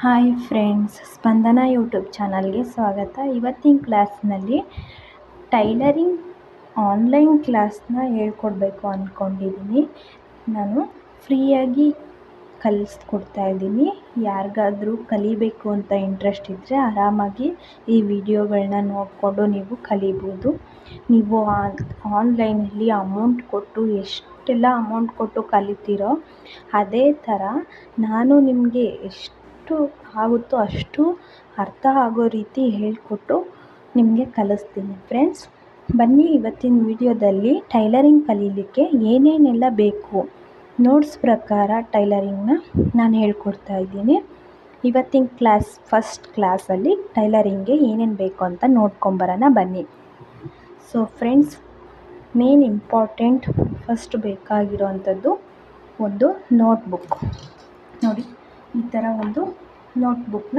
Hi friends, ಸ್ಪಂದನ YouTube ಚಾನಲ್ಗೆ ಸ್ವಾಗತ. ಇವತ್ತಿನ ಕ್ಲಾಸ್ನಲ್ಲಿ ಟೈಲರಿಂಗ್ ಆನ್ಲೈನ್ ಕ್ಲಾಸ್ನ ಹೇಳ್ಕೊಡ್ಬೇಕು ಅಂದ್ಕೊಂಡಿದ್ದೀನಿ. ನಾನು ಫ್ರೀಯಾಗಿ ಕಲಿಸ್ಕೊಡ್ತಾ ಇದ್ದೀನಿ. ಯಾರಿಗಾದರೂ ಕಲಿಬೇಕು ಅಂತ ಇಂಟ್ರೆಸ್ಟ್ ಇದ್ದರೆ ಆರಾಮಾಗಿ ಈ ವಿಡಿಯೋಗಳನ್ನ ನೋಡಿಕೊಂಡು ನೀವು ಕಲಿಬೋದು. ನೀವು ಆನ್ಲೈನಲ್ಲಿ ಅಮೌಂಟ್ ಕೊಟ್ಟು ಎಷ್ಟೆಲ್ಲ ಅಮೌಂಟ್ ಕೊಟ್ಟು ಕಲಿತೀರೋ ಅದೇ ಥರ ನಾನು ನಿಮಗೆ ಎಷ್ಟು ಆಗುತ್ತೋ ಅಷ್ಟು ಅರ್ಥ ಆಗೋ ರೀತಿ ಹೇಳಿಕೊಟ್ಟು ನಿಮಗೆ ಕಲಿಸ್ತೀನಿ ಫ್ರೆಂಡ್ಸ್ ಬನ್ನಿ ಇವತ್ತಿನ ವಿಡಿಯೋದಲ್ಲಿ ಟೈಲರಿಂಗ್ ಕಲೀಲಿಕ್ಕೆ ಏನೇನೆಲ್ಲ ಬೇಕು. ನೋಟ್ಸ್ ಪ್ರಕಾರ ಟೈಲರಿಂಗ್ನ ನಾನು ಹೇಳ್ಕೊಡ್ತಾ ಇದ್ದೀನಿ. ಇವತ್ತಿನ ಕ್ಲಾಸ್ ಫಸ್ಟ್ ಕ್ಲಾಸಲ್ಲಿ ಟೈಲರಿಂಗ್ಗೆ ಏನೇನು ಬೇಕು ಅಂತ ನೋಡ್ಕೊಂಬರೋಣ ಬನ್ನಿ. So friends main important first ಬೇಕಾಗಿರೋವಂಥದ್ದು ಒಂದು ನೋಟ್ಬುಕ್ ನೋಡಿ. ಈ ಥರ ಒಂದು ನೋಟ್ಬುಕ್ನ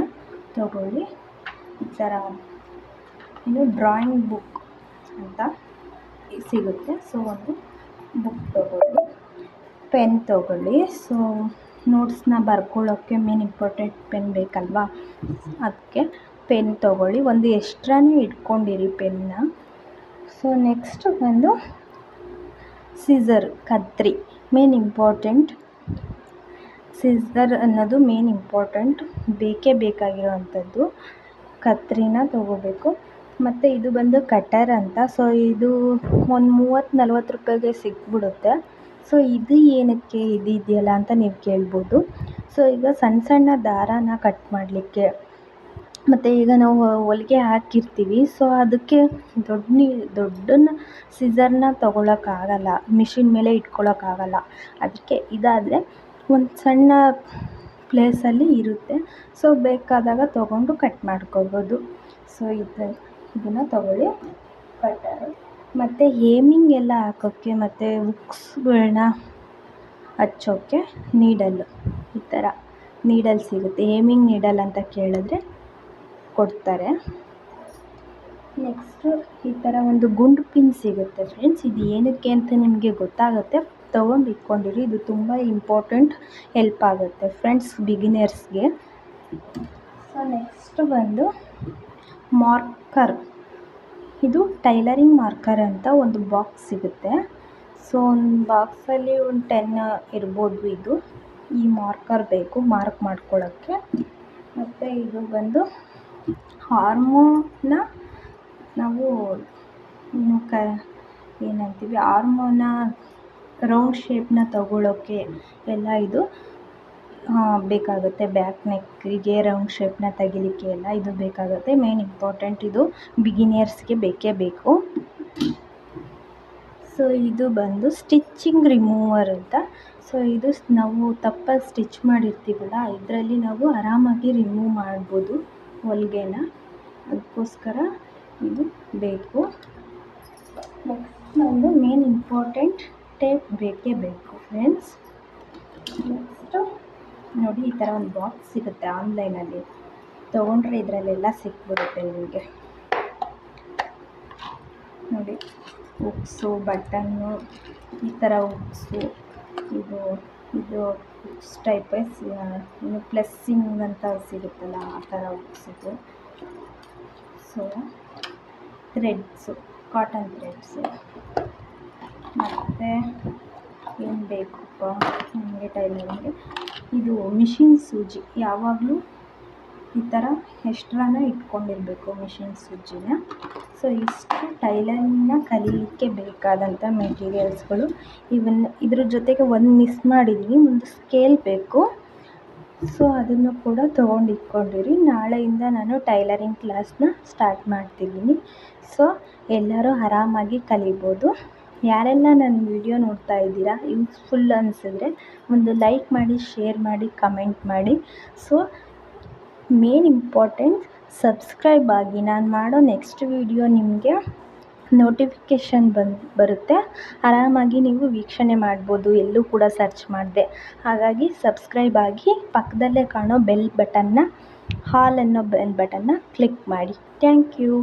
ತಗೊಳ್ಳಿ. ಈ ಥರ ಇನ್ನು ಡ್ರಾಯಿಂಗ್ ಬುಕ್ ಅಂತ ಸಿಗುತ್ತೆ. ಸೊ ಒಂದು ಬುಕ್ ತಗೊಳ್ಳಿ. ಪೆನ್ ತಗೊಳ್ಳಿ. ಸೊ ನೋಟ್ಸ್ನ ಬರ್ಕೊಳ್ಳೋಕ್ಕೆ ಮೇನ್ ಇಂಪಾರ್ಟೆಂಟ್ ಪೆನ್ ಬೇಕಲ್ವಾ? ಅದಕ್ಕೆ ಪೆನ್ ತಗೊಳ್ಳಿ. ಒಂದು ಎಕ್ಸ್ಟ್ರಾನೇ ಇಟ್ಕೊಂಡಿರಿ ಪೆನ್ನ ಸೊ ನೆಕ್ಸ್ಟ್ ಬಂದು ಸೀಸರ್ ಕತ್ರಿ. ಮೇನ್ ಇಂಪಾರ್ಟೆಂಟ್ ಸಿಝರ್ ಅನ್ನೋದು ಮೇನ್ ಇಂಪಾರ್ಟೆಂಟ್ ಬೇಕೇ ಬೇಕಾಗಿರುವಂಥದ್ದು. ಕತ್ರಿನ ತಗೋಬೇಕು. ಮತ್ತು ಇದು ಬಂದು ಕಟರ್ ಅಂತ. ಸೊ ಇದು ಒಂದು ಮೂವತ್ತು, ನಲ್ವತ್ತು ರೂಪಾಯಿಗೆ ಸಿಕ್ಬಿಡುತ್ತೆ ಸೊ ಇದು ಏನಕ್ಕೆ ಇದು ಇದೆಯಲ್ಲ ಅಂತ ನೀವು ಕೇಳ್ಬೋದು. ಸೊ ಈಗ ಸಣ್ಣ ಸಣ್ಣ ದಾರಾನ ಕಟ್ ಮಾಡಲಿಕ್ಕೆ. ಮತ್ತು ಈಗ ನಾವು ಹೊಲಿಗೆ ಹಾಕಿರ್ತೀವಿ. ಸೊ ಅದಕ್ಕೆ ದೊಡ್ಡ ನೀ ದೊಡ್ಡನ್ನ ಸಿಝರ್ನ ತೊಗೊಳಕ್ಕಾಗಲ್ಲ. ಮಿಷಿನ್ ಮೇಲೆ ಇಟ್ಕೊಳಕ್ಕಾಗಲ್ಲ. ಅದಕ್ಕೆ ಇದಾದರೆ ಒಂದು ಸಣ್ಣ ಪ್ಲೇಸಲ್ಲಿ ಇರುತ್ತೆ. ಸೊ, ಬೇಕಾದಾಗ ತೊಗೊಂಡು ಕಟ್ ಮಾಡ್ಕೊಬೋದು. ಸೊ, ಇದು, ಇದನ್ನು ತಗೊಳ್ಳಿ. ಕಟ್ಟರು. ಮತ್ತು ಹೇಮಿಂಗ್ ಎಲ್ಲ ಹಾಕೋಕ್ಕೆ ಮತ್ತು ಹುಕ್ಸ್ಗಳ್ನ ಹಚ್ಚೋಕ್ಕೆ ನೀಡಲ್ಲು. ಈ ಥರ ನೀಡಲ್ ಸಿಗುತ್ತೆ. ಹೇಮಿಂಗ್ ನೀಡಲ್ ಅಂತ ಕೇಳಿದ್ರೆ ಕೊಡ್ತಾರೆ. ನೆಕ್ಸ್ಟು ಈ ಥರ ಒಂದು ಗುಂಡು ಪಿನ್ ಸಿಗುತ್ತೆ, ಫ್ರೆಂಡ್ಸ್. ಇದು ಏನಕ್ಕೆ ಅಂತ ನಿಮಗೆ ಗೊತ್ತಾಗುತ್ತೆ. ತೊಗೊಂಡು ಇಟ್ಕೊಂಡಿರಿ ಇದು ತುಂಬ ಇಂಪಾರ್ಟೆಂಟ್ ಹೆಲ್ಪ್ ಆಗುತ್ತೆ ಫ್ರೆಂಡ್ಸ್ ಬಿಗಿನರ್ಸ್ಗೆ ಸೊ ನೆಕ್ಸ್ಟ್ ಬಂದು ಮಾರ್ಕರ್ ಇದು ಟೈಲರಿಂಗ್ ಮಾರ್ಕರ್ ಅಂತ ಒಂದು ಬಾಕ್ಸ್ ಸಿಗುತ್ತೆ. ಸೊ ಒಂದು ಬಾಕ್ಸಲ್ಲಿ ಒಂದು ಟೆನ್ ಇರ್ಬೋದು ಇದು. ಈ ಮಾರ್ಕರ್ ಬೇಕು ಮಾರ್ಕ್ ಮಾಡ್ಕೊಳ್ಳೋಕ್ಕೆ ಮತ್ತು ಇದು ಬಂದು ಹಾರ್ಮೋನ ನಾವು ಕ ಏನಂತೀವಿ ಹಾರ್ಮೋನ ರೌಂಡ್ ಶೇಪ್ನ ತಗೊಳ್ಳೋಕ್ಕೆ ಎಲ್ಲ ಇದು ಬೇಕಾಗುತ್ತೆ. ಬ್ಯಾಕ್ ನೆಕ್ಕಿಗೆ ರೌಂಡ್ ಶೇಪ್ನ ತೆಗಿಲಿಕ್ಕೆ ಎಲ್ಲ ಇದು ಬೇಕಾಗುತ್ತೆ. ಮೇನ್ ಇಂಪಾರ್ಟೆಂಟ್ ಇದು ಬಿಗಿನಿಯರ್ಸ್ಗೆ ಬೇಕೇ ಬೇಕು. ಸೊ ಇದು ಬಂದು ಸ್ಟಿಚ್ಚಿಂಗ್ ರಿಮೂವರ್ ಅಂತ. ಸೊ ಇದು ನಾವು ತಪ್ಪಾಗಿ ಸ್ಟಿಚ್ ಮಾಡಿರ್ತೀವಲ್ಲ, ಇದರಲ್ಲಿ ನಾವು ಆರಾಮಾಗಿ ರಿಮೂವ್ ಮಾಡ್ಬೋದು ಹೊಲ್ಗೆನ. ಅದಕ್ಕೋಸ್ಕರ ಇದು ಬೇಕು. ನೆಕ್ಸ್ಟ್ ಬಂದು ಮೇನ್ ಇಂಪಾರ್ಟೆಂಟ್ ಟೇಪ್ ಬೇಕೇ ಬೇಕು ಫ್ರೆಂಡ್ಸ್ ನೆಕ್ಸ್ಟು ನೋಡಿ ಈ ಥರ ಒಂದು ಬಾಕ್ಸ್ ಸಿಗುತ್ತೆ ಆನ್ಲೈನಲ್ಲಿ ತೊಗೊಂಡ್ರೆ ಇದರಲ್ಲೆಲ್ಲ ಸಿಕ್ಬಿಡುತ್ತೆ ನಿಮಗೆ. ನೋಡಿ, ಉಕ್ಸು, ಬಟನ್ನು, ಈ ಥರ ಉಕ್ಸು, ಇದು ಇದು ಉಕ್ಸ್ ಟೈಪ್ ಇನ್ನು ಪ್ಲಸ್ಸಿಂಗ್ ಅಂತ ಸಿಗುತ್ತಲ್ಲ, ಆ ಥರ ಹುಕ್ಸಿದು ಸೊ ಥ್ರೆಡ್ಸು ಕಾಟನ್ ಥ್ರೆಡ್ಸು ಮತ್ತು ಏನು ಬೇಕಪ್ಪ? ನಮಗೆ ಟೈಲರಿಂಗ್ಗೆ ಇದು ಮಿಷಿನ್ ಸೂಜಿ. ಯಾವಾಗಲೂ ಈ ಥರ ಎಕ್ಸ್ಟ್ರಾನ ಇಟ್ಕೊಂಡಿರಬೇಕು ಮಿಷಿನ್ ಸೂಜಿನ. ಸೊ ಇಷ್ಟು ಟೈಲರಿಂಗ್ನ ಕಲೀಲಿಕ್ಕೆ ಬೇಕಾದಂಥ ಮೆಟೀರಿಯಲ್ಸ್ಗಳು ಇವನ್ ಇದ್ರ ಜೊತೆಗೆ ಒಂದು ಮಿಸ್ ಮಾಡಿದ್ದೀನಿ ಒಂದು ಸ್ಕೇಲ್ ಬೇಕು. ಸೊ ಅದನ್ನು ಕೂಡ ತೊಗೊಂಡು ಇಟ್ಕೊಂಡಿರಿ ನಾಳೆಯಿಂದ ನಾನು ಟೈಲರಿಂಗ್ ಕ್ಲಾಸ್ನ ಸ್ಟಾರ್ಟ್ ಮಾಡ್ತಿದ್ದೀನಿ. ಸೊ ಎಲ್ಲರೂ ಆರಾಮಾಗಿ ಕಲಿಬೋದು. ಯಾರೆಲ್ಲ ನನ್ನ ವಿಡಿಯೋ ನೋಡ್ತಾ ಇದ್ದೀರಾ ಯೂಸ್ಫುಲ್ ಅನಿಸಿದ್ರೆ ಒಂದು ಲೈಕ್ ಮಾಡಿ ಶೇರ್ ಮಾಡಿ ಕಮೆಂಟ್ ಮಾಡಿ. ಸೊ ಮೇನ್ ಇಂಪಾರ್ಟೆಂಟ್ ಸಬ್ಸ್ಕ್ರೈಬ್ ಆಗಿ ನಾನು ಮಾಡೋ ನೆಕ್ಸ್ಟ್ ವಿಡಿಯೋ ನಿಮಗೆ ನೋಟಿಫಿಕೇಷನ್ ಬಂದು, ಬರುತ್ತೆ. ಆರಾಮಾಗಿ ನೀವು ವೀಕ್ಷಣೆ ಮಾಡ್ಬೋದು, ಎಲ್ಲೂ ಕೂಡ ಸರ್ಚ್ ಮಾಡಿದೆ. ಹಾಗಾಗಿ ಸಬ್ಸ್ಕ್ರೈಬ್ ಆಗಿ ಪಕ್ಕದಲ್ಲೇ ಕಾಣೋ ಬೆಲ್ ಬಟನ್ನ ಹಾಲ್ ಅನ್ನೋ ಬೆಲ್ ಬಟನ್ನ ಕ್ಲಿಕ್ ಮಾಡಿ. Thank you